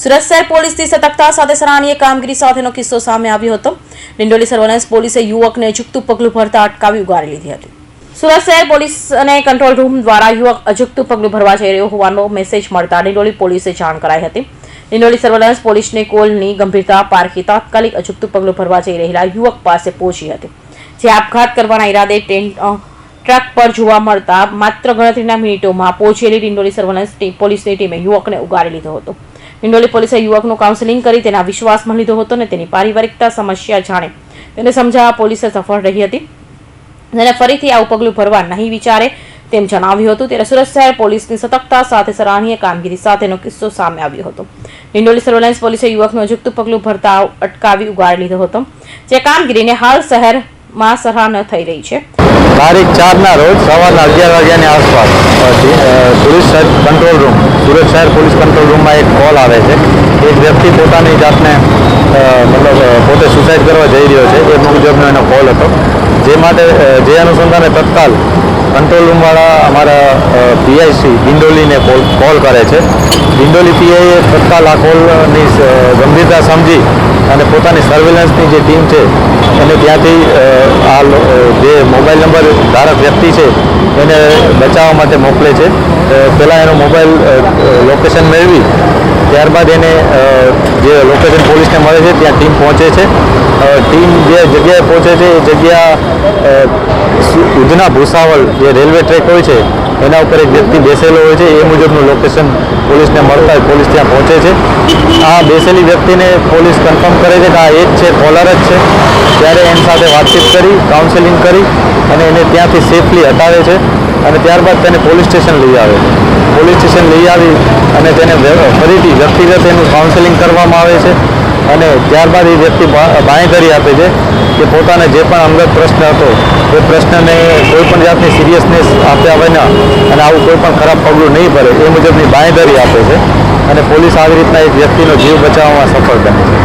સુરત શહેર પોલીસની સતર્કતા સાથે સરાહનીય કામગીરી સાથેનો કિસ્સો સામે આવ્યો હતો. ડિંડોલી સર્વેલન્સ પોલીસે યુવકને અજુકતું પગલું ભરતા અટકાવી ઉગારી લીધી હતી. સુરત શહેર પોલીસ અને કંટ્રોલ રૂમ દ્વારા યુવક અજુકતું પગલું ભરવા જઈ રહ્યો હોવાનો મેસેજ મળતા ડિંડોલી પોલીસે જાણ કરાઈ હતી. ડિંડોલી સર્વેલન્સ પોલીસની કોલની ગંભીરતા પારખી તાત્કાલિક અજુકતું પગલું ભરવા જઈ રહેલા યુવક પાસે પહોંચી હતી. જે આપઘાત કરવાના ઈરાદે ટ્રક પર જોવા મળતા માત્ર ગણતરીના મિનિટોમાં પહોંચેલી ડિંડોલી સર્વેલન્સ પોલીસની ટીમે યુવકને ઉગારી લીધો હતો. ડિંડોલી પોલીસે યુવકનું કાઉન્સેલિંગ કરી તેના વિશ્વાસમાં લીધો હતો અને તેની પારિવારિકતા સમસ્યા જાણે. તેને સમજાવવા પોલીસે સફળ રહી હતી. તેને ફરીથી આવું પગલું ભરવા નહીં વિચારે તેમ જણાવ્યું હતું. ત્યારે સુરત શહેર પોલીસની સતર્કતા સાથે સરાહનીય કામગીરી સાથેનો કિસ્સો સામે આવ્યો હતો. ડિંડોલી સર્વેલન્સ પોલીસે યુવકનું અજુકતું પગલું ભરતા અટકાવી ઉગાડી લીધો હતો. જે કામગીરીને હાલ શહેરમાં સરાહના થઈ રહી છે. રોજ સવારના અગિયાર વાગ્યાની આસપાસ પોલીસ કંટ્રોલ રૂમ સુરત શહેર પોલીસ કંટ્રોલ રૂમમાં એક કોલ આવે છે. એક વ્યક્તિ પોતાની જાતને મતલબ પોતે સુસાઇડ કરવા જઈ રહ્યો છે. એ મુજબનો એનો કોલ હતો. જે માટે જે અનુસંધાને તત્કાલ કંટ્રોલ રૂમવાળા અમારા પીઆઈસી ડિંડોલીને કોલ કોલ કરે છે. ડિંડોલી પીઆઈએ તત્કાલ આ કોલની ગંભીરતા સમજી અને પોતાની સર્વેલન્સની જે ટીમ છે અને ત્યાંથી આ જે મોબાઈલ નંબર ધારક વ્યક્તિ છે એને બચાવવા માટે મોકલે છે. પહેલાં એનો મોબાઈલ લોકેશન મેળવી, ત્યારબાદ એને જે લોકેશન પોલીસને મળે છે, ત્યાં ટીમ પહોંચે છે. ટીમ જે જગ્યાએ પહોંચે છે, એ જગ્યા ઉધના ભૂસાવલ જે રેલવે ટ્રેક હોય છે, એના ઉપર એક વ્યક્તિ બેસેલો હોય છે, એ મુજબનું લોકેશન પોલીસને મળતા પોલીસ ત્યાં પહોંચે છે. આ બેસેલી વ્યક્તિને પોલીસ કન્ફર્મ કરે છે કે આ એ જ છે કોલર જ છે. ત્યારે એની સાથે વાતચીત કરી કાઉન્સેલિંગ કરી અને એને ત્યાંથી સેફલી હટાવે છે અને ત્યારબાદ તેને પોલીસ સ્ટેશન લઈ આવે પોલીસ સ્ટેશન લઈ આવી અને તેને ફરીથી વ્યક્તિગત એનું કાઉન્સેલિંગ કરવામાં આવે છે. અને ત્યારબાદ એ વ્યક્તિ બાંહેધરી આપે છે કે પોતાને જે પણ અંગત પ્રશ્ન હતો, એ પ્રશ્નને કોઈ પણ જાતની સિરિયસનેસ આપ્યા વિના અને આવું કોઈ પણ ખરાબ પગલું નહીં ભરે એ મુજબની બાંહેધરી આપે છે અને પોલીસ આવી રીતના એક વ્યક્તિનો જીવ બચાવવામાં સફળ બને છે.